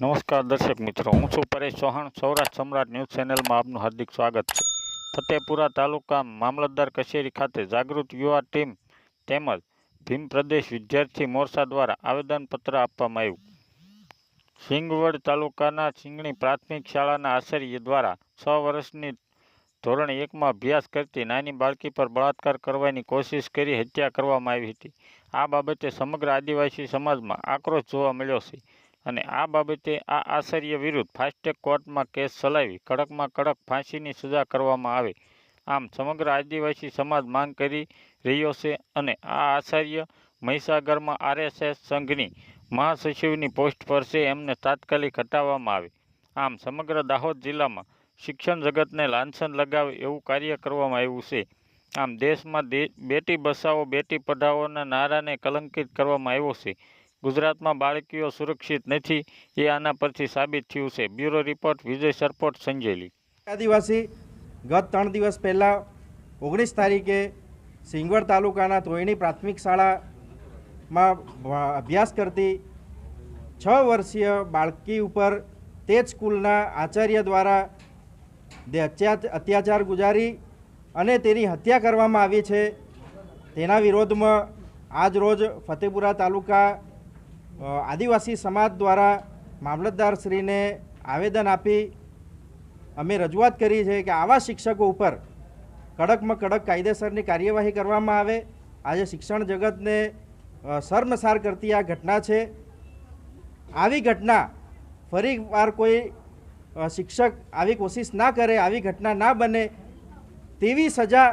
નમસ્કાર દર્શક મિત્રો, હું છું પરેશ ચૌહાણ. સૌરાષ્ટ્ર સમ્રાટ ન્યૂઝ ચેનલમાં આપનું હાર્દિક સ્વાગત છે. ફતેપુરા તાલુકા મામલતદાર કચેરી ખાતે જાગૃત યુવા ટીમ તેમજ ભીમ પ્રદેશ વિદ્યાર્થી મોરચા દ્વારા આવેદનપત્ર આપવામાં આવ્યું. સિંગવડ તાલુકાના સિંગણી પ્રાથમિક શાળાના આચાર્ય દ્વારા છ વર્ષની ધોરણ એકમાં અભ્યાસ કરતી નાની બાળકી પર બળાત્કાર કરવાની કોશિશ કરી હત્યા કરવામાં આવી હતી. આ બાબતે સમગ્ર આદિવાસી સમાજમાં આક્રોશ જોવા મળ્યો છે. અને આ બાબતે આ આશ્ચર્ય વિરુદ્ધ ફાસ્ટેગ કોર્ટમાં કેસ ચલાવી કડકમાં કડક ફાંસીની સજા કરવામાં આવે. આમ સમગ્ર આદિવાસી સમાજ માંગ કરી રહ્યો છે અને આ આચાર્ય મહીસાગરમાં આરએસએસ સંઘની મહાસચિવની પોસ્ટ પર છે એમને તાત્કાલિક હટાવવામાં આવે. આમ સમગ્ર દાહોદ જિલ્લામાં શિક્ષણ જગતને લાંછન લગાવે એવું કાર્ય કરવામાં આવ્યું છે. આમ દેશમાં બેટી બસાવો બેટી પઢાઓના નારાને કલંકિત કરવામાં આવ્યો છે. ગુજરાતમાં બાળકીઓ સુરક્ષિત નથી, એ આના પરથી સાબિત થયું છે. Bureau report, Vijay Sarpot, Sanjeli. આદિવાસી ગત ત્રણ દિવસ પહેલાં ઓગણીસ તારીખે સિંગવડ તાલુકાના તોયણી પ્રાથમિક શાળામાં અભ્યાસ કરતી છ વર્ષીય બાળકી ઉપર તે જ સ્કૂલના આચાર્ય દ્વારા અત્યાચાર ગુજારી અને તેની હત્યા કરવામાં આવી છે. તેના વિરોધમાં આજ રોજ ફતેપુરા તાલુકા આદિવાસી સમાજ દ્વારા મામલતદારશ્રીને આવેદન આપી અમે રજૂઆત કરી છે કે આવા શિક્ષકો ઉપર કડકમાં કડક કાયદેસરની કાર્યવાહી કરવામાં આવે. આજે શિક્ષણ જગતને શર્મસાર કરતી આ ઘટના છે. આવી ઘટના ફરી વાર કોઈ શિક્ષક આવી કોશિશ ના કરે, આવી ઘટના ના બને, તેવી સજા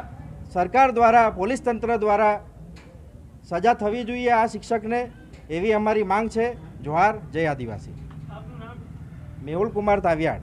સરકાર દ્વારા, પોલીસ તંત્ર દ્વારા સજા થવી જોઈએ આ શિક્ષકને. એવી અમારી માંગ છે. જોહાર જય આદિવાસી. મેહુલ કુમાર તાવિયાડ